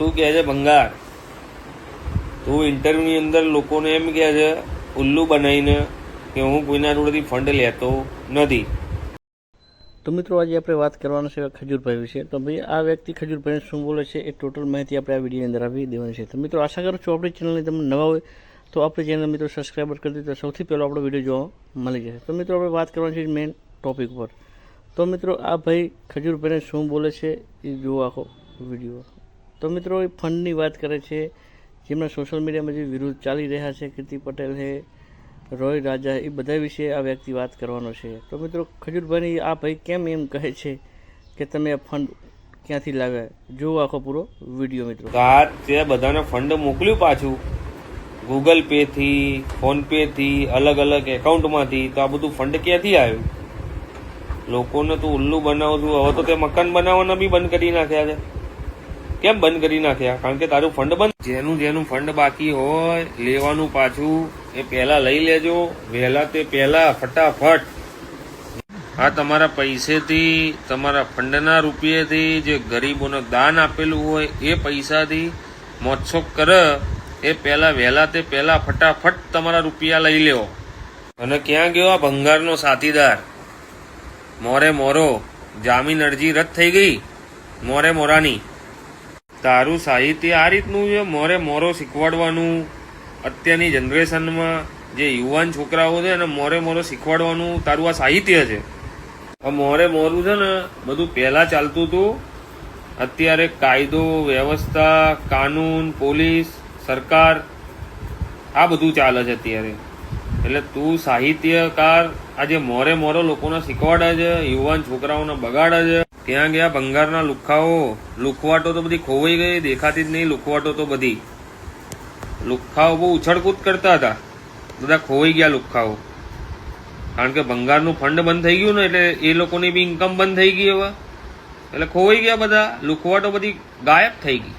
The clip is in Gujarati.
શું કહે છે? ભંગાર. તું ઇન્ટરવ્યુની અંદર લોકોને એમ કહે છે, ઉલ્લુ બનાવીને કે હું કોઈના જોડેથી ફંડ લેતો નથી. તો મિત્રો આજે આપણે વાત કરવાનું છે ખજૂરભાઈ વિશે. તો ભાઈ, આ વ્યક્તિ ખજૂરભાઈ શું બોલે છે એ ટોટલ માહિતી આપણે આ વિડીયોની અંદર આપી દેવાની છે. તો મિત્રો, આશા કરું છું આપણી ચેનલને તમે નવા હોય તો આપણી ચેનલ મિત્રો સબસ્ક્રાઈબર કરી દીધો સૌથી પહેલો આપણો વીડિયો જોવા મળી જશે. તો મિત્રો, આપણે વાત કરવાની છે મેઇન ટોપિક પર તો મિત્રો, આ ભાઈ ખજૂરભાઈને શું બોલે છે એ જુઓ આખો વીડિયો. તો મિત્રો, એ ફંડની વાત કરે છે, જેમના સોશિયલ મીડિયામાં જે વિરુદ્ધ ચાલી રહ્યા છે, કીર્તિ પટેલ હે, રોય રાજા એ બધા વિશે આ વ્યક્તિ વાત કરવાનો છે. તો મિત્રો ખજૂરભાઈ આ ભાઈ કેમ એમ કહે છે કે તમે આ ફંડ ક્યાંથી લાવ્યા? જુઓ આખો પૂરો વીડિયો મિત્રો. આ તે બધાને ફંડ મોકલ્યું પાછું. ગૂગલ પે થી ફોનથી, અલગ અલગ એકાઉન્ટમાંથી, તો આ બધું ફંડ ક્યાંથી આવ્યું? લોકોને તો ઉલ્લુ બનાવું છું હવે તો તે મકાન બનાવવાના બી બંધ કરી નાખ્યા છે. કેમ બંધ કરી નાખ્યા? કારણ કે તારું ફંડ બંધ જેનું જેનું ફંડ બાકી હોય, લેવાનું પાછું, એ પહેલા લઈ લેજો. વહેલા તે પહેલા, ફટાફટ. આ તમારા પૈસેથી, તમારા ફંડના રૂપિયેથી જે ગરીબોને દાન આપેલું હોય, એ પૈસાથી મોજશોખ કરે. એ પહેલા, વહેલા તે પહેલા, ફટાફટ તમારા રૂપિયા લઈ લેવો અને ક્યાં ગયો આ ભંગારનો સાથીદાર? મોરે મોરો. જામીન અરજી રદ થઈ ગઈ. મોરે મોરાની. તારું સાહિત્ય આ રીતનું છે, મોરે મોરો શીખવાડવાનું. અત્યારની જનરેશનમાં જે યુવાન છોકરાઓ છે એને મોરે મોરો શીખવાડવાનું તારું આ સાહિત્ય છે. મોરે મોરું છે ને, બધું પહેલા ચાલતું હતું. અત્યારે કાયદો, વ્યવસ્થા, કાનૂન, પોલીસ, સરકાર, આ બધું ચાલે છે અત્યારે. એટલે તું સાહિત્યકાર આજે મોરે મોરો લોકોને શીખવાડે છે, યુવાન છોકરાઓને બગાડે છે. ત્યાં ગયા? ભંગારના લુખાઓ. લુખવાટો તો બધી ખોવાઈ ગઈ, દેખાતી જ નહીં લુખવાટો તો બધી. લુખાઓ બહુ ઉછળકૂદ કરતા હતા. બધા ખોવાઈ ગયા લુખાઓ. કારણ કે ભંગારનું ફંડ બંધ થઈ ગયું ને, એટલે એ લોકોની બી ઇન્કમ બંધ થઈ ગઈ હવે. એટલે ખોવાઈ ગયા બધા. લુખવાટો બધી ગાયબ થઈ ગઈ.